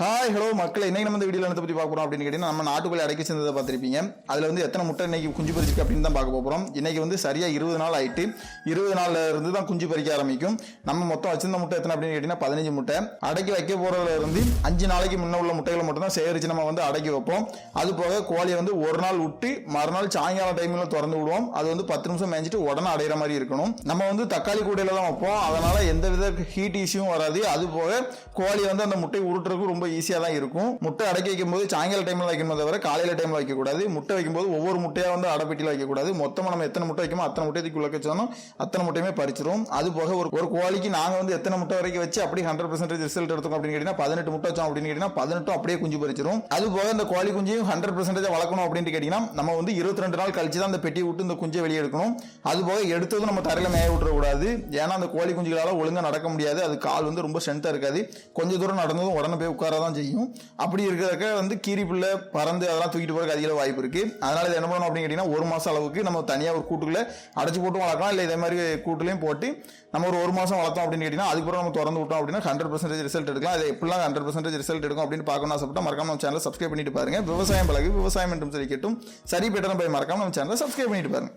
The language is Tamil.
ஹாய் ஹலோ மக்கள். இன்னைக்கு நம்ம இந்த வீடியோல என்ன பத்தி பார்க்க போறோம் அப்படின்னு கேட்டிங்கன்னா நம்ம நாட்டுக்குள்ளே அடைக்க சேர்ந்ததை பார்த்திருப்பீங்க. அதுல வந்து எத்தனை முட்டை இன்னைக்கு குஞ்சு பறிச்சிருக்கு அப்படின்னு தான் பார்க்க போறோம். இன்னைக்கு வந்து சரியா இருபது நாள் ஆயிட்டு இருபது நாள்ல இருந்து தான் குஞ்சு பறிக்க ஆரம்பிக்கும். நம்ம மொத்தம் வச்சிருந்த முட்டை எத்தனை அப்படின்னு கேட்டீங்கன்னா பதினஞ்சு முட்டை. அடக்கி வைக்க போறதுல இருந்து அஞ்சு நாளைக்கு முன்ன உள்ள முட்டைகளை மட்டும் தான் சேகரிச்சு நம்ம வந்து அடக்கி வைப்போம். அது போக கோழியை வந்து ஒரு நாள் விட்டு மறுநாள் சாயங்காலம் டைம்ல திறந்து விடுவோம். அது வந்து பத்து நிமிஷம் மேய்ஞ்சிட்டு உடனே அடையிற மாதிரி இருக்கணும். நம்ம வந்து தக்காளி கூடையில தான் வைப்போம். அதனால எந்த வித ஹீட் இஷ்யூவும் வராது. அது போக கோழி வந்து அந்த முட்டை உருட்டுறதுக்கு ரொம்ப ஈஸியாக தான் இருக்கும். முட்டை அடக்கி வைக்கும் போது சாயங்கால டைமில் வைக்கணும் தவிர காலையில் டைமில் வைக்க கூடாது முட்டை வைக்கும்போது ஒவ்வொரு முட்டையாக வந்து அடைப்பெட்டியில் வைக்கக்கூடாது. மொத்தமாக நம்ம எத்தனை முட்டை வைக்கமோ அத்தனை முட்டையை உள்ள வச்சாலும் அத்தனை முட்டையுமே பறிச்சிரும். அது போக ஒரு ஒரு கோழிக்கு நாங்கள் வந்து எத்தனை முட்டை வரைக்கும் வச்சு அப்படி ஹண்ட்ரட் பர்சன்டேஜ் ரிசல்ட் எடுத்தோம் அப்படின்னு கேட்டீங்கன்னா பதினெட்டு முட்டை வச்சோம் அப்படின்னு கேட்டீங்கன்னா பதினெட்டும் அப்படியே குஞ்சு பறிச்சிரும். அது போக இந்த கோழி குஞ்சையும் ஹண்ட்ரட் பர்சன்டேஜ் வளர்க்கணும் அப்படின்னு கேட்டீங்கன்னா நம்ம வந்து இருபத்தி ரெண்டு நாள் கழிச்சு தான் அந்த பெட்டியை விட்டு இந்த குஞ்சை வெளியே எடுக்கணும். அது போக எடுத்ததும் நம்ம தரையில் மேய விட்டுறக்கூடாது. ஏன்னா அந்த கோழி குஞ்சுகளால் ஒழுங்காக நடக்க முடியாது. அது கால் வந்து ரொம்ப ஸ்ட்ரென்த்தாக இருக்காது. கொஞ்ச தூரம் நடந்ததும் உடனே போய் உட்கார வரதான் செய்யும். அப்படி இருக்கிறக்க வந்து கீரி பிள்ளை பறந்து அதெல்லாம் தூக்கிட்டு போறதுக்கு அதிக வாய்ப்பு இருக்கு. அதனால இது என்ன பண்ணணும் அப்படின்னு கேட்டீங்கன்னா ஒரு மாசம் அளவுக்கு நம்ம தனியாக ஒரு கூட்டுக்குள்ள அடைச்சு போட்டு வளர்க்கலாம். இல்லை இதே மாதிரி கூட்டுலையும் போட்டு நம்ம ஒரு ஒரு மாதம் வளர்த்தோம் அப்படின்னு கேட்டீங்கன்னா அதுக்கப்புறம் நம்ம திறந்து விட்டோம் அப்படின்னா ஹண்ட்ரட் பர்சன்டேஜ் ரிசல்ட் எடுக்கலாம். அது எப்படிலாம் ஹண்ட்ரட் பர்சன்டேஜ் ரிசல்ட் எடுக்கும் அப்படின்னு பார்க்கணும் ஆசைப்பட்டா மறக்காம நம்ம சேனலை சப்ஸ்கிரைப் பண்ணிட்டு பாருங்க. விவசாயம் பழகு விவசாயம் என்றும் சரி கேட்டும். சரி பெட்டரும் போய் மறக்காம நம்ம சேனலை சப்ஸ்கிரைப் பண்ணிட்டு பாருங்க.